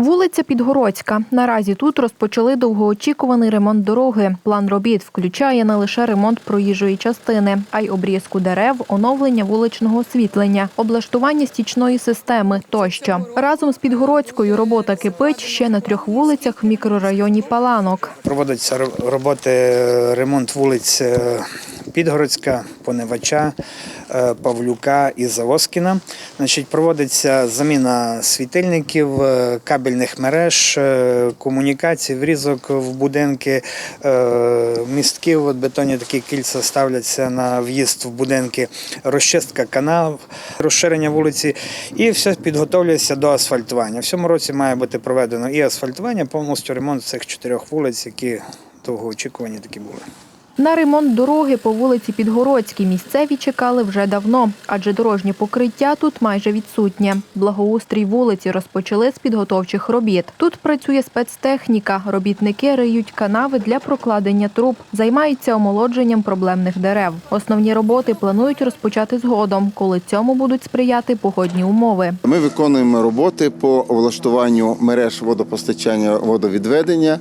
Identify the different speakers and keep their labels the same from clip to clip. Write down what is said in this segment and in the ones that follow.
Speaker 1: Вулиця Підгородська. Наразі тут розпочали довгоочікуваний ремонт дороги. План робіт включає не лише ремонт проїжджої частини, а й обрізку дерев, оновлення вуличного освітлення, облаштування стічної системи тощо. Разом з Підгородською робота кипить ще на трьох вулицях в мікрорайоні Паланок.
Speaker 2: Проводиться роботи е, ремонт вулиць е, Підгородська, Поневача, Павлюка і Завоскіна. Значить, проводиться заміна світильників, е, кабельних мереж, е, комунікацій, врізок в будинки, е, містків, от бетонні такі кільця ставляться на в'їзд в будинки, розчистка канал, розширення вулиці і все підготовлюється до асфальтування. В цьому році має бути проведено і асфальтування, повністю ремонт цих чотирьох вулиць, які довгоочікувані такі були.
Speaker 1: На ремонт дороги по вулиці Підгородській місцеві чекали вже давно, адже дорожнє покриття тут майже відсутнє. Благоустрій вулиці розпочали з підготовчих робіт. Тут працює спецтехніка. Робітники риють канави для прокладення труб, займаються омолодженням проблемних дерев. Основні роботи планують розпочати згодом, коли цьому будуть сприяти погодні умови.
Speaker 3: Ми виконуємо роботи по влаштуванню мереж водопостачання водовідведення,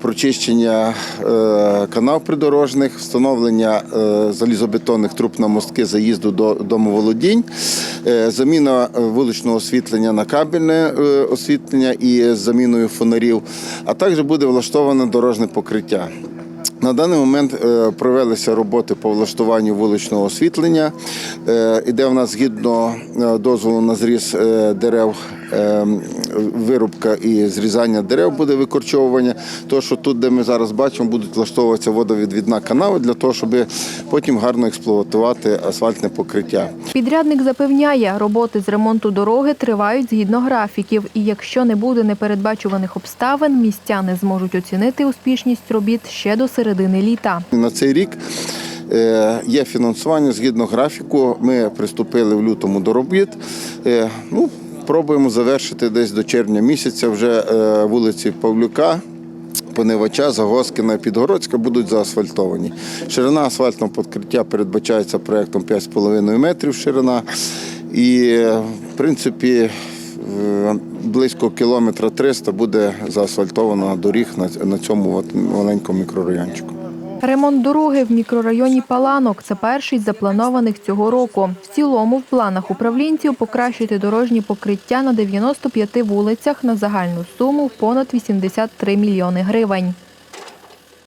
Speaker 3: прочищення е, канав придорожних, встановлення е, залізобетонних труб на мостки заїзду до домоволодінь, е, заміна е, вуличного освітлення на кабельне е, освітлення і заміною фонарів, а також буде влаштоване дорожне покриття. На даний момент е, провелися роботи по влаштуванню вуличного освітлення. Е, Іде в нас згідно е, дозволу на зріз е, дерев, е, вирубка і зрізання дерев буде викорчовування. То, що тут, де ми зараз бачимо, будуть влаштовуватися водовідвідна канава для того, щоб потім гарно експлуатувати асфальтне покриття.
Speaker 1: Підрядник запевняє, роботи з ремонту дороги тривають згідно графіків, і якщо не буде непередбачуваних обставин, містяни зможуть оцінити успішність робіт ще до середини літа.
Speaker 3: На цей рік е, є фінансування згідно графіку. Ми приступили в лютому до робіт. Е, Ну, пробуємо завершити десь до червня місяця вже е, вулиці Павлюка. Поневача, Загоскіна, Підгородська будуть заасфальтовані. Ширина асфальтного покриття передбачається проєктом 5,5 метрів ширина. І, в принципі, е, близько кілометра 300 буде заасфальтовано доріг на цьому маленькому мікрорайончику.
Speaker 1: Ремонт дороги в мікрорайоні Паланок це перший з запланованих цього року. В цілому в планах управлінців покращити дорожні покриття на 95 вулицях на загальну суму в понад 83 мільйони гривень.